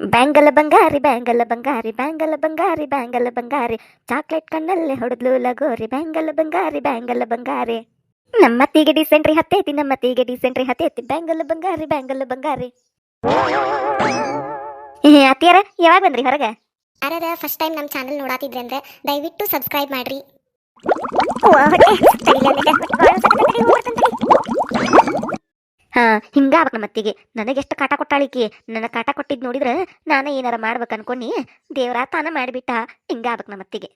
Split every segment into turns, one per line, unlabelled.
ಬ್ಯಾಂಗಲ ಬಂಗಾರಿ ಬ್ಯಾಂಗಲ ಬಂಗಾರಿ ಬ್ಯಾಂಗಲ ಬಂಗಾರಿ ಬ್ಯಾಂಗಲ ಬಂಗಾರಿ. Chocolate ಕಣ್ಣಲ್ಲೇ ಹೊಡೆದ್ಲು ಲಗೋರಿ. ಬ್ಯಾಂಗಲ ಬಂಗಾರಿ ಬ್ಯಾಂಗಲ ಬಂಗಾರಿ. ನಮ್ಮ ತೀಗೆ dysentery ಹತ್ತೈತಿ ನಮ್ಮ ತೀಗೆ ಡಿಸೆಂಟ್ರಿ ಹತ್ತೈತಿ. ಬ್ಯಾಂಗಲ ಬಂಗಾರಿ ಬ್ಯಾಂಗಲ ಬಂಗಾರಿ. ಅತ್ತಿಯಾರ ಯಾವಾಗ ಬಂದ್ರಿ ಹೊರಗೆ?
ಯಾರದ ಫಸ್ಟ್ ಟೈಮ್ ನಮ್ಮ ಚಾನಲ್ ನೋಡಾತಿದ್ರಿ ಅಂದ್ರೆ ದಯವಿಟ್ಟು ಸಬ್ಸ್ಕ್ರೈಬ್ ಮಾಡ್ರಿ.
ಹಾ ಹಿಂಗಾಗ್ಬೇಕು ನಮ್ಮ ಅತ್ತಿಗೆ. ನನಗೆ ಎಷ್ಟು ಕಾಟ ಕೊಟ್ಟಾಳಿಕಿ. ನನ್ನ ಕಾಟ ಕೊಟ್ಟಿದ್ ನೋಡಿದ್ರೆ ನಾನು ಏನಾರ ಮಾಡ್ಬೇಕು ಅನ್ಕೊನಿ ದೇವ್ರ ತಾನ ಮಾಡಿಬಿಟ್ಟ. ಹಿಂಗಾಗ್ಬೇಕು ನಮ್ಮ ಅತ್ತಿಗೆ.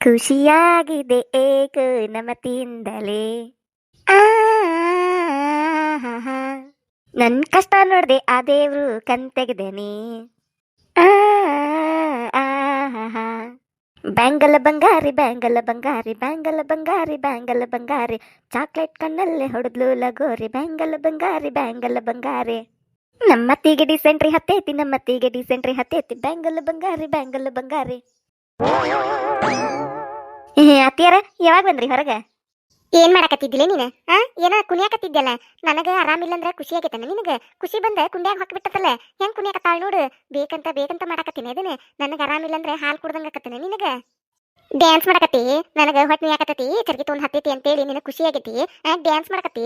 ಖುಷಿಯಾಗಿದೆ ಏಕ ನಮತಿಯಿಂದಲೇ ನನ್ ಕಷ್ಟ ನೋಡ್ದೆ ಆ ದೇವ್ರು ಕಣ್ ತೆಗೆದೇನಿ ಬ್ಯಾಂಗಲ ಬಂಗಾರಿ ಬ್ಯಾಂಗಲ ಬಂಗಾರಿ ಬ್ಯಾಂಗಲ ಬಂಗಾರಿ ಬ್ಯಾಂಗಲ ಬಂಗಾರಿ. ಚಾಕ್ಲೇಟ್ ಕಣ್ಣಲ್ಲೇ ಹೊಡೆದ್ಲು ಲಗೋರಿ. ಬ್ಯಾಂಗಲ ಬಂಗಾರಿ ಬ್ಯಾಂಗಲ ಬಂಗಾರಿ. ನಮ್ಮ ತೀಗೆ ಡಿಸೆಂಟ್ರಿ ಹತ್ತೈತಿ, ನಮ್ಮ ತೀಗೆ ಡಿಸೆಂಟ್ರಿ ಹತ್ತೈತಿ. ಬ್ಯಾಂಗಲ ಬಂಗಾರಿ ಬ್ಯಾಂಗಲ ಬಂಗಾರಿ. ಅತ್ತಿಯಾರ, ಯಾವಾಗ ಬಂದ್ರಿ ಹೊರಗೆ?
ಏನ್ ಮಾಡಕತ್ತಿದ್ದಿಲ್ಲ ನೀನು? ಆ? ಏನ ಕುಣಿಯಾಕತ್ತಿದ್ದಲ್ಲ ನನಗ ಆರಾಮಿಲ್ಲ ಅಂದ್ರೆ ಖುಷಿ ಆಗೈತನ ನಿನಗ? ಖುಷಿ ಬಂದ ಕುಂಡ್ಯಾಗ ಹಾಕಿಬಿಟ್ಟತಲ್ಲ? ಹೆಂಗ್ ಕುಣಿಯಾಕತ್ತಾಳ ನೋಡು? ಬೇಕಂತ ಬೇಕಂತ ಮಾಡಾಕತ್ತೀನಿ ಅದನ್ನ. ನನಗ ಆರಾಮಿಲ್ಲ ಅಂದ್ರೆ ಹಾಲು ಕುಡ್ದಂಗ ಆಕತ್ತಿನ ನಿನಗ? ಡ್ಯಾನ್ಸ್ ಮಾಡಕತ್ತಿ? ನನಗ ಹೊಟ್ಟೆ ಯಾಕತ್ತತಿ ಚರ್ಗಿ ತೊಗೊಂಡ್ ಹತ್ತೈತಿ ಅಂತೇಳಿ ನಿನಗೆ ಖುಷಿ ಆಗೈತಿ. ಡ್ಯಾನ್ಸ್ ಮಾಡಕತ್ತಿ?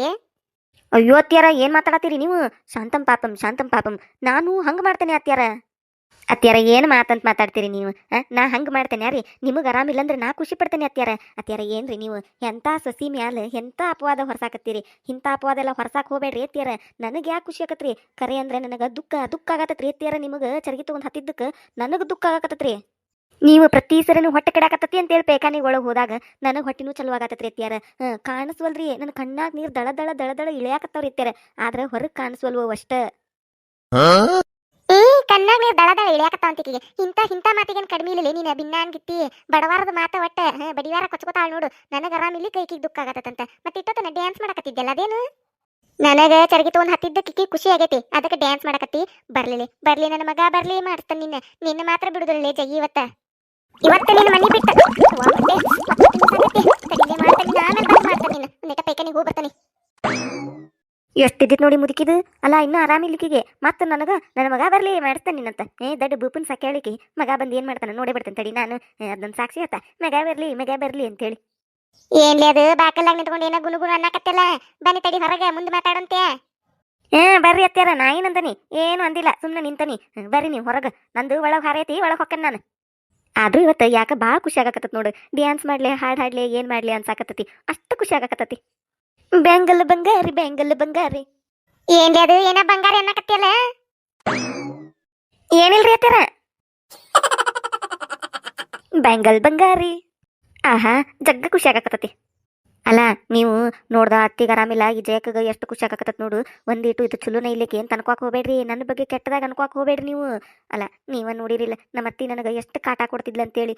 ಅಯ್ಯೋ ಅತ್ಯಾರ ಏನ್ ಮಾತಾಡತ್ತೀರಿ ನೀವು? ಶಾಂತಂ ಪಾಪಂ ಶಾಂತಂ ಪಾಪಂ. ನಾನು ಹಂಗ ಮಾಡ್ತೇನೆ ಅತ್ಯಾರ ಅತ್ಯಾರ ಏನು ಮಾತಂತ ಮಾತಾಡ್ತೀರಿ ನೀವು? ನಾ ಹಂಗೆ ಮಾಡ್ತೇನೆ ರೀ ನಿಮಗೆ ಆರಾಮಿಲ್ಲ ಅಂದ್ರೆ ನಾ ಖುಷಿ ಪಡ್ತೇನೆ ಅತ್ಯಾರ ಅತ್ಯಾರ ಏನ್ರಿ ನೀವು? ಎಂಥ ಸಸಿ ಮ್ಯಾಲ ಎಂಥ ಅಪವಾದ ಹೊರಸಾಕತ್ತೀರಿ? ಇಂಥ ಅಪವಾದ ಎಲ್ಲ ಹೊರಸಾಕ್ ಹೋಗ್ಬೇಡ್ರಿ ಅತ್ಯಾರ ನನಗೆ ಯಾಕೆ ಖುಷಿ ಆಗತ್ರಿ ಕರೆ ಅಂದ್ರೆ ನನಗೆ ದುಃಖ ದುಃಖ ಆಗತ್ತತ್ರಿ ಅತ್ಯಾರ ನಿಮಗೆ ಚರ್ಗಿ ತಗೊಂಡ್ ಹತ್ತಿದ್ದಕ್ಕೆ ನನಗೆ ದುಃಖ ಆಗಕತ್ತತ್ರಿ ನೀವು ಪ್ರತಿ ಸರಿನೂ ಹೊಟ್ಟೆ ಕೆಡಾಕತ್ತತಿ ಅಂತೇಳಿ ಒಳಗೆ ಹೋದಾಗ ನನಗೆ ಹೊಟ್ಟಿನೂ ಚಲೋ ಆಗತ್ತತ್ರಿ ಅತ್ಯಾರ ಕಾಣಿಸ್ವಲ್ರಿ. ನನ್ನ ಕಣ್ಣಾಗ ನೀರು ದಳ ದಳ ದಳ ದಳ ಇಳಿಯಾಕತ್ತವ್ರಿ ಅತ್ಯಾರ ಆದ್ರೆ ಹೊರಗೆ ಕಾಣಿಸ್ವಲ್ವ ಅಷ್ಟೇ.
ಕಣ್ಣಾಗ ನೀರು ದಳ ದಳ ಇಳಿಯಾಕತ್ತಾವ ಅಂತಿಕಿಗೆ ಇಂತ ಇಂತ ಮಾತಿಗೇನು ಕಡಿಮೆ ಇಲ್ಲ ನೀನ ಬಿನ್ನಾನ್ ಗಿತ್ತಿ ಬಡವಾರದ ಮಾತ ಒಟ್ಟ ಬಡಿವಾರ ಕೊಚ್ಕೋತಾಳ ನೋಡು. ನನಗ ಆರಾಮಿಲ್ಲಿ ಕೈ ಕಿಗ್ ದುಃಖ ಆಗತ್ತಂತ. ಮತ್ತೆ ಇಟ್ಟೊತ್ತನ ಡ್ಯಾನ್ಸ್ ಮಾಡಕತ್ತಿದ್ದೆಲ್ಲ ಅದೇನು? ನನಗ ಚರಗಿ ತೊಗೊಂಡು ಹತ್ತಿದ್ದ ಕಿಕ್ಕಿ ಖುಷಿ ಆಗೈತಿ. ಅದಕ್ಕೆ ಡ್ಯಾನ್ಸ್ ಮಾಡಕತ್ತಿ. ಬರ್ಲಿ ಬರ್ಲಿ, ನನ್ನ ಮಗ ಬರ್ಲಿ ಮಾಡ್ತಾನೆ ನಿನ್ನ. ನಿನ್ನ ಮಾತ್ರ ಬಿಡುದಿಲ್ಲ ಜಗಿ ಇವತ್ತ. ಇವತ್ತ ನಿನ್ನ ಮನಿ ಬಿಟ್ಟ. ಮಾಡ್ತಾನೆ, ಆಮೇಲೆ ಬಂದ್ ಮಾಡ್ತಾನೆ ನಿನ್ನ ಒಂದಿಟ ಪೈಕನಿಗೆ ಹೋಗಿ ಬರ್ತಾನೆ.
ಎಷ್ಟಿದ್ದಿತ್ ನೋಡಿ ಮುದುಕಿದು? ಅಲ್ಲ ಇನ್ನೂ ಆರಾಮಿಲಿಕ್ಕಿಗೆ ಮತ್ತೆ ನನಗ ನನ್ನ ಮಗ ಬರಲಿ ಮಾಡಿಸ್ತಾನೆ ನಿನ್ನಂತ. ಏ ದೊಡ್ಡ ಬೂಪನ್ ಸಾಕೇಳಿಕಿ ಮಗ ಬಂದು ಏನು ಮಾಡ್ತಾನೆ ನೋಡೇ ಬಿಡ್ತೇನೆ ತಡಿ ನಾನು. ಅದನ್ನ ಸಾಕ್ಷಿ ಆತ. ಮಗ ಬರಲಿ ಮಗ ಬರ್ಲಿ ಅಂತೇಳಿ.
ಏನ್ಲಿ ಅದು? ಬಾಕಲ್ಲಾಗ ನಿಂತ್ಕೊಂಡು ಏನೋ ಗುನು ಗುನು ಅನ್ನಕತ್ತಲ್ಲ. ಬನ್ನಿ ತಡಿ ಹೊರಗೆ ಮುಂದೆ ಮಾತಾಡಂತೆ.
ಏ ಬರ್ರಿ ಅತ್ಯಾರ ನಾ ಏನಂದನಿ ಏನು ಅಂದಿಲ್ಲ ಸುಮ್ಮನೆ ನಿಂತನಿ. ಬರ್ರಿ ನೀವು ಹೊರಗೆ. ನಂದು ಒಳಗೆ ಹಾರೈತಿ ಒಳಗೆ ಹೊಕ್ಕನ್ ನಾನು. ಆದ್ರೂ ಇವತ್ತು ಯಾಕ ಭಾಳ ಖುಷಿ ಆಗಕತ್ತತ್ ನೋಡು. ಡ್ಯಾನ್ಸ್ ಮಾಡ್ಲಿ ಹಾಡು ಹಾಡ್ಲಿ ಏನ್ ಮಾಡ್ಲಿ ಅನ್ಸಾಕತ್ತತಿ. ಅಷ್ಟು ಖುಷಿ ಆಗಕತ್ತತಿ. ಬ್ಯಾಂಗಲ್ ಬಂಗಾರಿ, ಬೆಂಗಲ್ ಬಂಗಾರಿ.
ಏನ್ಲಿ ಅದು? ಏನ ಬಂಗಾರ ಅನ್ನಕತ್ತಿಯಲ್ಲ?
ಏನಿಲ್ರಿ ಅತ್ತಾರ? ಬೆಂಗಲ್ ಬಂಗಾರಿ. ಆಹಾ, ಜಗ್ಗ ಖುಷಿ ಆಗಕತ್ತತಿ. ಅಲ್ಲ, ನೀವು ನೋಡ್ದ ಅತ್ತಿಗೆ ಆರಾಮಿಲ್ಲ, ಈ ಜಯಕಗ ಎಷ್ಟು ಖುಷಿ ಆಗಕತ್ತತ್ ನೋಡು. ಒಂದಿಟ್ಟು ಇದು ಚಲೋನ ಇಲ್ಲಿಕ್ಕೆ ಏನು ತನ್ಕೋಕ್ ಹೋಗ್ಬೇಡ್ರಿ, ನನ್ನ ಬಗ್ಗೆ ಕೆಟ್ಟದಾಗ ಅನ್ಕೋಕ್ ಹೋಗ್ಬೇಡ್ರಿ ನೀವು. ಅಲ್ಲ, ನೀವ ನೋಡಿರಿಲ್ಲ, ನಮ್ಮ ಅತ್ತಿ ನನಗೆ ಎಷ್ಟು ಕಾಟ ಕೊಡ್ತಿದ್ಲ ಅಂತೇಳಿ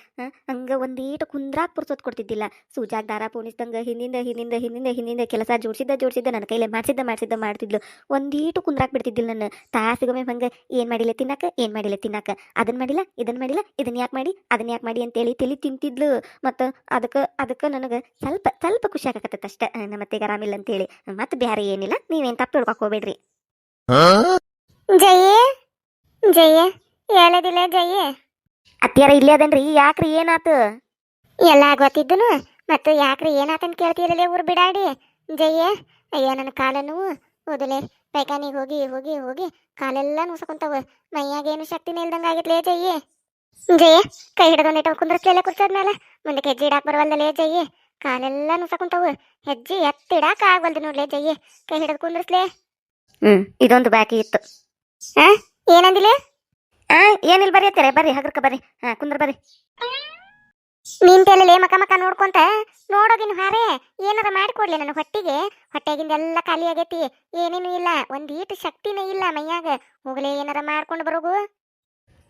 ಹಂಗೆ ಒಂದೀಟು ಕುಂದ್ರಾಕ್ ಪುರ್ಸೋದು ಕೊಡ್ತಿದ್ದಿಲ್ಲ. ಸೂಜಾಗ ದಾರ ಪೋಣಿಸ್ದಂಗ, ಹಿಂದಿಂದ ಹಿಂದಿಂದ ಹಿಂದಿಂದ ಹಿಂದಿಂದ ಕೆಲಸ ಜೋಡಿಸಿದ್ದ ಜೋಡಿಸಿದ್ದ, ನನ್ನ ಕೈಲೇ ಮಾಡ್ಸಿದ್ದ ಮಾಡ್ಸಿದ್ದ, ಮಾಡ್ತಿದ್ಲು. ಒಂದೀಟು ಕುಂದ್ರಾಕ್ ಬಿಡ್ತಿದ್ದಿಲ್ಲ ನನ್ನ. ತಾಸಿಗೊಮ್ಮೆ ಹಂಗ, ಏನ್ ಮಾಡಿಲ್ಲ ತಿನ್ನಕ, ಏನ್ ಮಾಡಿಲ್ಲ ತಿನ್ನಕ. ಅದನ್ನ ಮಾಡಿಲ್ಲ ಇದನ್ನ ಮಾಡಿಲ್ಲ ಇದನ್ನ ಯಾಕೆ ಮಾಡಿ ಅದನ್ನ ಯಾಕೆ ಮಾಡಿ ಅಂತೇಳಿ ತಲಿ ತಿಂತಿದ್ಲು. ಮತ್ತು ಅದಕ್ಕೆ ಅದಕ್ಕೆ ನನಗೆ ಸ್ವಲ್ಪ ಸ್ವಲ್ಪ ಖುಷಿ ಆಗಕತ್ತೈತೆ ಅಷ್ಟೇ ನಮ್ಮ ಅತ್ತೆಗೆ ಆರಾಮಿಲ್ಲ ಅಂತೇಳಿ. ಮತ್ತೆ ಬೇರೆ ಏನಿಲ್ಲ ನೀವೇನು ತಪ್ಪು ತಿಳ್ಕೊಕ್ ಹೋಗ್ಬೇಡ್ರಿ.
ಜಯ? ಜಯ? ಹೇಳದಿಲ್ಲ ಜಯ?
ಅತ್ತಿಯಾರ ಇಲ್ಲೇ ಅದನ್ರಿ ಯಾಕ್ರಿ ಏನಾತು?
ಎಲ್ಲ ಗೊತ್ತಿದ್ದನು ಮತ್ತು ಯಾಕ್ರಿ ಏನಾತಂತ ಕೇಳ್ತೀರಲ್ಲ ಊರು ಬಿಡಾಡಿ? ಜಯ? ಅಯ್ಯ ನನ್ನ ಕಾಲ ನೋವು ಓದಲೆ ಪೈಖಾನಿಗೆ ಹೋಗಿ ಹೋಗಿ ಹೋಗಿ ಕಾಲೆಲ್ಲ ನುಸಕೊಂತಾವ. ಮೈಯಾಗ ಏನು ಶಕ್ತಿನೇ ಇಲ್ದಂಗ ಆಗಿತ್ಲೇ ಜಯ್ಯ ಜಯ ಕೈ ಹಿಡ್ದೊಂದಿಟ್ಟು ಕುಂದ್ರಸ್ಲೆಲ್ಲ ಕುರ್ಚೋದ್ಮೇಲೆ ಮುಂದಕ್ಕೆ ಹೆಜ್ಜೆ ಇಡಾಕ್ ಬರವಲ್ಲಲೇ ಜಯ್ಯ ಕಾಲೆಲ್ಲ ನುಸಕೊಂತಾವ ಹೆಜ್ಜೆ ಎತ್ತಿಡಾಕ ಆಗ್ವಲ್ದು ನೋಡ್ಲೇ ಜಯ್ಯ ಕೈ ಹಿಡಿದು ಕುಂದ್ರಸ್ಲೆ.
ಹ್ಮ್ ಇದೊಂದು ಬಾಕಿ ಇತ್ತು.
ಹಾ ಏನಂದಿಲೆ?
ಆ ಏನಿಲ್ಲ ಬರ್ರಿ ಅತ್ತಾರೆ? ಬರ್ರಿ ಹಗರ್ಕ ಬರ್ರಿ. ಹಾ ಕುಂದ್ರ ಬರ್ರಿ.
ನಿಂತೆಲ್ಲೇ ಮಕ ಮಕ ನೋಡ್ಕೊಂತ ನೋಡೋದಿನ ಹಾರೆ. ಏನಾರ ಮಾಡಿಕೊಡ್ಲಿ ನನ್ನ ಹೊಟ್ಟಿಗೆ? ಹೊಟ್ಟೆಗಿಂದ ಎಲ್ಲ ಖಾಲಿ ಆಗೈತಿ. ಏನೇನು ಇಲ್ಲ. ಒಂದೀಟ್ ಶಕ್ತಿನೇ ಇಲ್ಲ ಮೈಯಾಗ. ಹೋಗ್ಲೇ ಏನಾರ ಮಾಡ್ಕೊಂಡು ಬರೋಗು?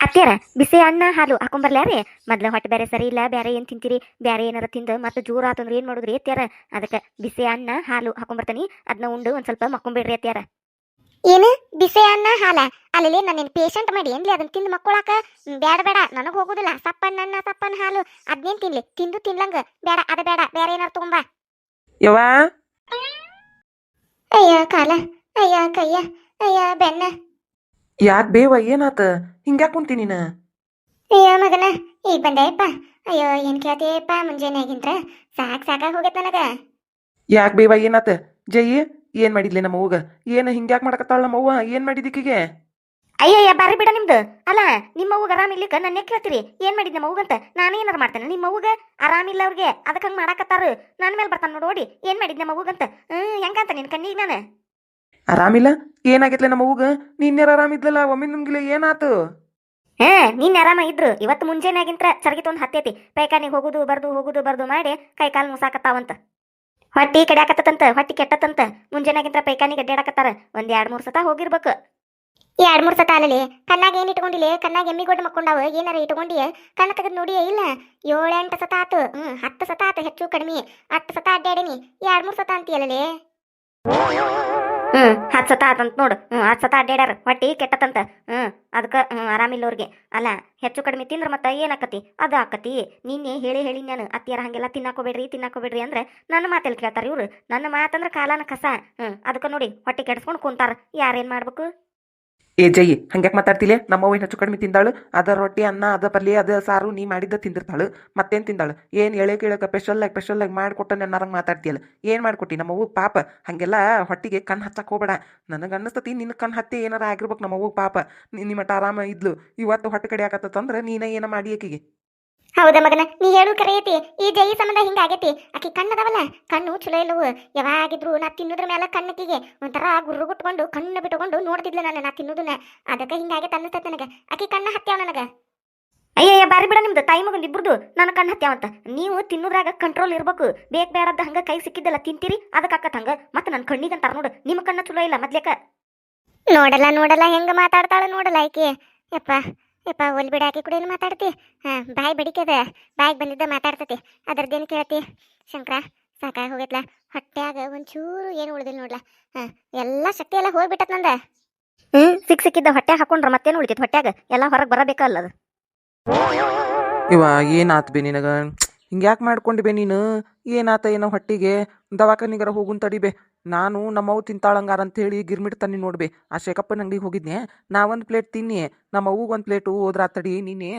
ಅತ್ಯಾರ ಬಿಸಿ ಅನ್ನ ಹಾಲು ಹಾಕೊಂಬರ್ಲ್ಯಾರಿ ಮೊದ್ಲು ಹೊಟ್ಟೆ ಬೇರೆ ಸರಿ ಇಲ್ಲ ಬೇರೆ ಏನ್ ತಿಂತೀರಿ? ಬೇರೆ ಏನಾರ ತಿಂದು ಮತ್ತೆ ಜೋರ ಆತಂದ್ರೆ ಏನ್ ಮಾಡುದ್ರಿ ಅತ್ಯಾರ ಅದಕ್ಕೆ ಬಿಸಿ ಅನ್ನ ಹಾಲು ಹಾಕೊಂಬರ್ತಾನಿ ಅದನ್ನ ಉಂಡು ಒಂದ್ ಸ್ವಲ್ಪ ಮಕ್ಕೊಂಬಿಡ್ರಿ ಅತ್ಯಾರ
ಏನು? ಬಿಸಿ ಅನ್ನ ಹಾಲ? ಅಲ್ಲಿ ನನ್ನ ಪೇಷಂಟ್ ಮಾಡಿ ಏನ್ಲಿ ಅದನ್ನ ತಿಂದು ಮಕ್ಕೊಳಕ? ಬೇಡ ಬೇಡ ನನಗೆ ಹೋಗುದಿಲ್ಲ. ಸಪ್ಪನ್ನ ಅನ್ನ ಸಪ್ಪನ್ನ ಹಾಲು. ಅದ್ನೇನ್ ತಿನ್ಲಿ? ತಿಂದು ತಿನ್ಲಂಗ. ಬೇಡ ಅದ ಬೇಡ ಬೇರೆ ಏನಾರ ತಗೊಂಬಾ.
ಯವ್ವ?
ಅಯ್ಯ ಕಾಲ. ಅಯ್ಯ ಕಯ್ಯ ಅಯ್ಯ ಬೆನ್ನ.
ಯಾಕೆ ಬೇವ ಏನಾತ? ಹಿಂಗ್ಯಾಕ್ ಕುಂತಿ ನೀನು?
ಅಯ್ಯೋ ಮಗನ ಈಗ ಬಂದೆಯಪ್ಪ. ಅಯ್ಯೋ ಏನ್ ಕೇಳ್ತೀಯಪ್ಪ ಮುಂಜಾನೆ ಆಗಿಂತ್ರ ಸಾಕ್ ಸಾಕ ಹೋಗೈತ್ ನನಗ.
ಯಾಕೆ ಬೇವ ಏನಾತ? ಜಯಿ ಏನ್ ಮಾಡಿದ್ಲಿ ನಮ್ಮ ಅವ್ಗ ಏನ ಹಿಂಗ್ಯಾಕ್ ಮಾಡಕತ್ತಾಳ ನಮ್ಮ ಅವ್ವ? ಏನ್ ಮಾಡಿದಿಕ್ಕಿಗೆ
ಅಯ್ಯಯ್ಯ ಬಾರಿ ಬಿಡ ನಿಮ್ದು. ಅಲ್ಲ ನಿಮ್ಮ ಅವ್ಗ ಇಲ್ಲಕ ನನ್ನ ಕೇಳ್ತೀರಿ? ಏನ್ ಮಾಡಿದ್ ನಮ್ಮ ಅವ್ಗಂತ ನಾನು ಏನಾರ ಮಾಡ್ತೇನೆ? ನಿಮ್ಮ ಅವ್ಗ ಆರಾಮಿಲ್ಲ ಅವ್ರಿಗೆ. ಅದಕ್ಕ ಹಂಗೆ ಮಾಡಾಕತ್ತಾರ? ನನ್ನ ಮೇಲೆ ಬರ್ತಾನ ನೋಡಿ ಏನ್ ಮಾಡಿದ್ ನಮ್ಮ ಅವ್ಗಂತ ಹ್ಮ್ ಹೆಂಗಂತ ನಿನ್ ಕಣ್ಣಿಗೆ ನಾನು?
ಆರಾಮಿಲ್ಲ? ಏನಾಗೈತ್ಲೆ ನಮ್ಮ ಅವ್ಗ ನೀನ್ಯಾರ ಆರಾಮಿದ್ಲಲ್ಲ ಒಮ್ಮೆ ನಮ್ಗಿಲ್ಲ ಏನಾತು?
ಹಾ ನಿನ್ನ ಆರಾಮ ಇದ್ರು. ಇವತ್ತು ಮುಂಜಾನೆ ಆಗಿಂತ ಚರಗಿ ತೊಂದು ಹತ್ತೈತಿ. ಪೈಕಾನಿಗೆ ಹೋಗುದು ಬರ್ದು ಹೋಗುದು ಬರ್ದು ಮಾಡಿ ಕೈ ಕಾಲು ಮುಸಾಕತ್ತಾವಂತ. ಹೊಟ್ಟಿ ಕಡ್ಯಾಕತ್ತಂತ ಹೊಟ್ಟಿ ಕೆಟ್ಟತ್ತಂತ. ಮುಂಜಾನೆ ಆಗಿಂತ ಪೈಖಾನಿಗೆ ಅಡ್ಡಾಡಕತ್ತಾರ ಒಂದ್ ಎರಡ್ ಮೂರ್ ಸತ ಹೋಗಿರ್ಬೇಕು.
ಎರಡ್ ಮೂರ್ ಸತ ಅಲ್ಲಲಿ? ಕಣ್ಣಾಗ ಏನ್ ಇಟ್ಕೊಂಡಿಲ್ಲ ಕಣ್ಣಾಗ ಎಮ್ಮಿ ಗೊಡ್ಡ ಮಕ್ಕೊಂಡಾವ? ಏನಾರ ಇಟ್ಕೊಂಡಿ ಕಣ್ಣ ತೆಗೆದ್ ನೋಡಿ ಇಲ್ಲ? ಏಳೆಂಟು ಸತ ಆತು. ಹ್ಮ್ ಹತ್ತು ಸತ ಆತು ಹೆಚ್ಚು ಕಡಿಮೆ. ಹತ್ತು ಸತ ಅಡ್ಡಾಡಿನಿ ಎರಡ್ ಮೂರ್ ಸತ ಅಂತೀಯಲ್ಲೇ
ಹ್ಮ್ ಹತ್ತು ಸತ ಆತಂತ ನೋಡು. ಹ್ಮ್ ಹತ್ತು ಸತ ಅಡ್ಡಾಡ್ಯಾರ. ಹೊಟ್ಟಿ ಕೆಟ್ಟತಂತ ಹ್ಮ್ ಅದಕ್ಕೆ ಹ್ಮ್ ಆರಾಮಿಲ್ಲ ಅವ್ರಿಗೆ. ಅಲ್ಲ, ಹೆಚ್ಚು ಕಡಿಮೆ ತಿಂದ್ರ ಮತ್ತ ಏನಾಕತಿ? ಅದು ಆಕತಿ. ನಿನ್ನೆ ಹೇಳಿ ಹೇಳಿ ನಾನು, ಅತ್ತಿಯಾರ ಹಂಗೆಲ್ಲ ತಿನ್ನಾಕೋಬೇಡ್ರಿ ತಿನ್ನಾಕೋಬೇಡ್ರಿ ಅಂದ್ರೆ ನನ್ನ ಮಾತಲ್ಲಿ ಕೇಳ್ತಾರ ಇವ್ರು. ನನ್ನ ಮಾತಂದ್ರ ಕಾಲನ ಕಸ. ಹ್ಮ್ ಅದಕ್ಕೆ ನೋಡಿ ಹೊಟ್ಟೆ ಕೆಡಿಸ್ಕೊಂಡು ಕುಂತಾರ. ಯಾರೇನ್ ಮಾಡ್ಬೇಕು?
ಏ, ಜೈ, ಹಂಗ್ಯಾಕ್ ಮಾತಾಡ್ತಿಲೆ? ನಮ್ಮ ಅವ್ವ ಹೆಚ್ಚು ಕಡಿಮೆ ತಿಂದಾಳು? ಅದ ರೊಟ್ಟಿ, ಅನ್ನ, ಅದ ಪಲ್ಯ, ಅದ ಸಾರು, ನೀ ಮಾಡಿದ್ದ ತಿಂದಿರ್ತಾಳು. ಮತ್ತೇನು ತಿಂದಾಳು? ಏನು ಎಳೆ ಕೇಳಕ ಸ್ಪೆಷಲ್ ಆಗಿ ಸ್ಪೆಷಲ್ ಆಗಿ ಮಾಡ್ಕೊಟ್ಟ ನೆನ್ನಾರಂಗ್ ಮಾತಾಡ್ತೀಯಲ್ಲ. ಏನು ಮಾಡ್ಕೊಟ್ಟಿ ನಮ್ಮ ಅವ್ವ ಪಾಪ? ಹಾಗೆಲ್ಲ ಹೊಟ್ಟಿಗೆ ಕಣ್ ಹಚ್ಚಕ್ ಹೋಗಬೇಡ. ನನಗೆ ಅನ್ನಿಸ್ತತಿ ನಿನ್ನ ಕಣ್ ಹತ್ತಿ ಏನಾರ ಆಗಿರ್ಬೇಕು ನಮ್ಮ ಅವ್ವ ಪಾಪ. ಮಟ್ಟ ಆರಾಮ ಇದ್ಲು. ಇವತ್ತು ಹೊಟ್ಟೆ ಕಡೆ ಆಗತ್ತಂದ್ರೆ ನೀನ ಏನ ಮಾಡಿ ಆಕಿಗೆ?
ಹೌದಾ ಮಗನ, ನೀ ಹೇಳು ಕರೆಯತಿ, ಈ ಜೈ ಸಂಬಂಧ ಹಿಂಗಾಗೈತಿ. ಆಕಿ ಕಣ್ಣದವಲ್ಲ, ಕಣ್ಣು ಚಲೋ ಇಲ್ಲವು. ಯಾವಾಗಿದ್ರು ನಾ ತಿನ್ನೋದ್ರ ಮೇಲೆ ಕಣ್ಣಕಿಗೆ ಒಂಥರ ಗುರುಗುಟ್ಕೊಂಡು ಕಣ್ಣು ಬಿಟ್ಕೊಂಡು ನೋಡ್ತಿದ್ಲ ನಾನು ನಾ ತಿನ್ನೋದನ್ನ. ಅದಕ್ಕೆ ಹಿಂಗಾಗೈತೆ ಅನ್ನಿಸ್ತೈತೆ ನನಗೆ. ಆಕಿ ಕಣ್ಣ ಹತ್ಯಾವ ನನಗೆ.
ಅಯ್ಯಯ್ಯ, ಬಾರಿ ಬಿಡ ನಿಮ್ದು, ತಾಯಿ ಮಗಂದು ಇಬ್ಬರದು ನನ್ನ ಕಣ್ಣು ಹತ್ಯಾವಂತ ನೀವು ತಿನ್ನೋದ್ರಾಗ ಕಂಟ್ರೋಲ್ ಇರಬೇಕು. ಬೇಕ್ ಬೇಡದ ಹಂಗ ಕೈ ಸಿಕ್ಕಿದ್ದಲ್ಲ ತಿಂತೀರಿ, ಅದಕ್ಕೆ ಆಕತ್ ಹಂಗ. ಮತ್ತೆ ನನ್ನ ಕಣ್ಣಿಗೆ ಅಂತಾರ ನೋಡು ನಿಮ್ಮ ಕಣ್ಣು ಚಲೋ ಇಲ್ಲ ಮೊದ್ಲೇಕ.
ನೋಡಲ್ಲ ನೋಡಲ್ಲ, ಹೆಂಗೆ ಮಾತಾಡ್ತಾಳ ನೋಡಲ್ಲ ಆಯ್ಕೆ ಯಪ್ಪ ಯಪ್ಪ ಒಲ್ ಬಿಡ ಆಕಿ ಕೂಡ ಏನು ಮಾತಾಡ್ತಿ? ಹಾ ಬಾಯಿ ಬಡಿಕದ ಬಾಯಿಗೆ ಬಂದಿದ್ದ ಮಾತಾಡ್ತತಿ. ಅದ್ರದ್ದೇನು ಕೇಳತಿ ಶಂಕರ ಸಾಕಾಗಿ ಹೋಗೈತ್ಲ? ಹೊಟ್ಟೆಯಾಗ ಒಂಚೂರು ಏನು ಉಳಿದಿಲ್ಲ ನೋಡ್ಲ? ಹಾ ಎಲ್ಲ ಶಕ್ತಿ ಎಲ್ಲ ಹೋಗ್ಬಿಟ್ಟತ್ ನಂದ.
ಹ್ಮ್ ಸಿಕ್ ಸಿಕ್ಕಿದ್ದ ಹೊಟ್ಟೆ ಹಾಕೊಂಡ್ರ ಮತ್ತೇನು ಉಳಿತೈತಿ ಹೊಟ್ಯಾಗ? ಎಲ್ಲ ಹೊರಗೆ ಬರಬೇಕಲ್ಲ ಅದು.
ಇವಾಗ ಏನಾತ್ ಆತ್ಬಿ ನಿನಗ? ಹಿಂಗ್ಯಾಕ್ ಮಾಡ್ಕೊಂಡು ಬೇ ನೀನು? ಏನಾತ ಏನೋ ಹೊಟ್ಟಿಗೆ? ದವಾಖಾನಿಗರ ಹೋಗುನ್ ತಡಿಬೆ. ನಾನು ನಮ್ಮವ್ ತಿಂತಾಳಂಗಾರ ಅಂತ ಹೇಳಿ ಗಿರ್ಮಿಟ್ ತನ್ನಿ ನೋಡ್ಬೆ. ಆ ಶೇಖಪ್ಪನ ಅಂಗಡಿಗೆ ಹೋಗಿದ್ನೆ. ನಾ ಒಂದು ಪ್ಲೇಟ್ ತಿನ್ನಿ. ನಮ್ಮ ಅವ್ಗೆ ಒಂದು ಪ್ಲೇಟು ಹೋದ್ರ ತಡಿ ನೀನೆ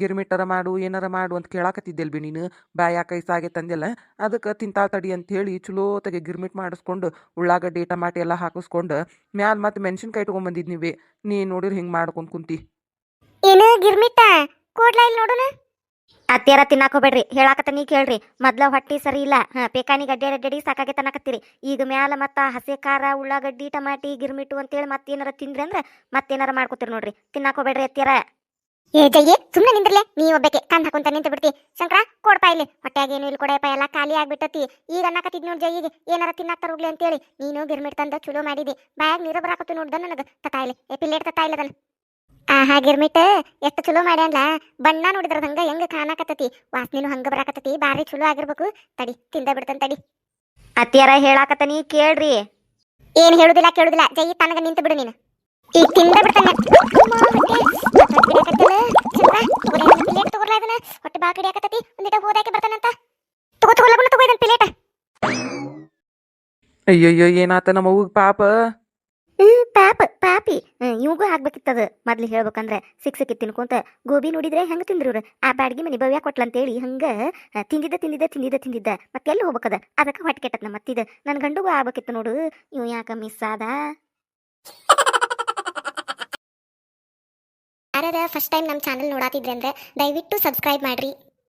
ಗಿರ್ಮಿಟ್ಟರ ಮಾಡು, ಏನಾರ ಮಾಡು ಅಂತ ಕೇಳಾಕತ್ತಿದ್ದೆಲ್ ಬಿ ನೀನು. ಬಾಯ ಕೈಸಾಗೆ ತಂದೆಲ್ಲ ಅದಕ್ಕೆ ತಿಂತಾಳ ತಡಿ ಅಂತ ಹೇಳಿ ಚಲೋತೆಗೆ ಗಿರ್ಮಿಟ್ ಮಾಡಿಸ್ಕೊಂಡು ಉಳ್ಳಾಗಡ್ಡಿ, ಟಮಾಟಿ ಎಲ್ಲ ಹಾಕಿಸ್ಕೊಂಡು ಮ್ಯಾಲ ಮತ್ತೆ ಮೆಣಸಿನ್ಕಾಯಿ ನೀವೇ. ನೀ ನೋಡಿರ್ ಹಿಂಗೆ ಮಾಡ್ಕೊಂಡು ಕುಂತಿ.
ಏನು ಗಿರ್ಮಿಟ್ಟ? ನೋಡೋಣ
ಅತ್ಯಾರ ತಿನ್ನಾಕ ಹೋಗ್ಬೇಡ್ರಿ. ಹೇಳಾಕತ್ತ ನೀ ಕೇಳ್ರಿ. ಮೊದ್ಲ ಹೊಟ್ಟಿ ಸರಿ ಇಲ್ಲ. ಹಾ ಪೇಕಾನಿಗೆ ಅಡ್ಡಾಡಿ ಅಡ್ಡಾಡಿ ಸಾಕಾಗೆ ತನಕತ್ತೀರಿ ಈಗ ಮ್ಯಾಲ ಮತ್ತ ಹಸಿ ಖಾರ, ಉಳ್ಳಾಗಡ್ಡಿ, ಟಮಾಟಿ ಗಿರ್ಮಿಟ್ಟು ಅಂತೇಳಿ ಮತ್ತೇನಾರ ತಿಂದ್ರಿ ಅಂದ್ರೆ ಮತ್ತೇನಾರ ಮಾಡ್ಕೊತೀರಿ ನೋಡ್ರಿ. ತಿನ್ನಾಕ ಹೋಗ್ಬೇಡ್ರಿ ಅತ್ಯಾರ
ಏ ಜಯ್ಯೆ ಸುಮ್ಮನೆ ನಿಂದ್ರಲೆ. ನೀ ಒಬ್ಬಕ್ಕೆ ಕಣ್ ಹಾಕೊಂತ ನಿಂತು ಬಿಡ್ತಿ ಶಂಕರ ಕೊಡ್ಪಾ ಇಲ್ಲಿ. ಏನು ಇಲ್ಲಿ ಕೊಡಪ್ಪ ಎಲ್ಲ ಖಾಲಿ ಆಗ್ಬಿಟ್ಟತಿ. ಈಗ ಅನ್ನಕತ್ತಿದ್ ನೋಡ್ ಜಯ್ಯಿಗೆ ಏನಾರ ತಿನ್ನಾಕ್ತಾರ ಹೋಗ್ಲಿ ಅಂತೇಳಿ. ನೀನು ಗಿರ್ಮಿಟ್ ತಂದ ಚಲೋ ಮಾಡಿದಿ. ಬಾಯಾಗ ನೀರು ಬರಾಕತ್ತು ನೋಡ್ದ ನನಗೆ. ತತಾಯಿಲೆ ಏ, ಪಿಲ್ಲೇಟ್ ತತಾಯಿಲೆ ಅದನ್ನ. ಆಹಾ ಗಿರ್ಮಿಟ್ ಎಷ್ಟು ಚಲೋ ಮಾಡ್ಯಾನ್ಲ? ಬಣ್ಣ ನೋಡಿದ್ರ ಹಂಗ ಹೆಂಗ ಕಾಣಕತ್ತತಿ? ವಾಸ್ನಿನೂ ಹಂಗ ಬರಾಕತ್ತತಿ. ಬಾರಿ ಚಲೋ ಆಗಿರ್ಬೇಕು. ತಡಿ ತಿಂದ ಬಿಡ್ತಾನ ತಡಿ.
ಅತ್ಯಾರ ಹೇಳಾಕತ್ತನಿ ಕೇಳ್ರಿ.
ಏನ್ ಹೇಳುದಿಲ್ಲ ಕೇಳುದಿಲ್ಲ. ಜೈ ತನಗ ನಿಂತು ಬಿಡು ನೀನು. ಈಗ ತಿಂದ ಬಿಡ್ತಾನೆ ಪ್ಲೇಟ್ ತಗೊಳ್ಳ ಇದನ್ನ? ಹೊಟ್ಟೆ ಬಾ ಕಡಿ ಹಾಕತತಿ ಒಂದಿಟ ಹೋದಾಕೆ ಬರ್ತಾನಂತ? ತಗೋ ತಗೋಲ್ಲ ತಗೋ ಇದನ್ನ ಪ್ಲೇಟ್
ಅಯ್ಯಯ್ಯೋ ಏನಾತ ನಮ್ಮ ಅವ್ಗೆ ಪಾಪ
ಹ್ಮ್ ಪಾಪ ಪಾಪಿ ಹ್ಮ್ ಇವ್ಗೂ ಆಗ್ಬೇಕಿತ್ತದ ಮೊದ್ಲು ಹೇಳ್ಬೇಕಂದ್ರೆ ಸಿಕ್ ಸಿಕ್ಕಿ ತಿನ್ಕೊಂತ ಗೋಬಿ ನೋಡಿದ್ರೆ ಹೆಂಗ ತಿಂದ್ರು ಆ ಬ್ಯಾಡ್ಗಿ ಮನಿ ಬವ್ಯಾ ಕೊಟ್ಲಂತೇಳಿ ಹಂಗ ತಿಂದಿದ್ದ ತಿಂದಿದ್ದ ತಿಂದಿದ್ದ ತಿಂದಿದ್ದ. ತಿಂದಿದ್ದ ಮತ್ತೆಲ್ಲಿ ಹೋಗ್ಬೇಕದ? ಅದಕ್ಕೆ ಹೊಟ್ಟೆ ಕೆಟ್ಟತ್ ಮತ್ತಿದ ನನ್ನ ಗಂಡುಗೂ ಆಗ್ಬೇಕಿತ್ತು ನೋಡು. ಇವ್ ಯಾಕ ಮಿಸ್ ಆದ?
ಯಾರ್ಯಾರ ಫಸ್ಟ್ ಟೈಮ್ ನಮ್ಮ ಚಾನಲ್ ನೋಡಾತಿದ್ರೆ ಅಂದ್ರೆ ದಯವಿಟ್ಟು ಸಬ್ಸ್ಕ್ರೈಬ್ ಮಾಡ್ರಿ.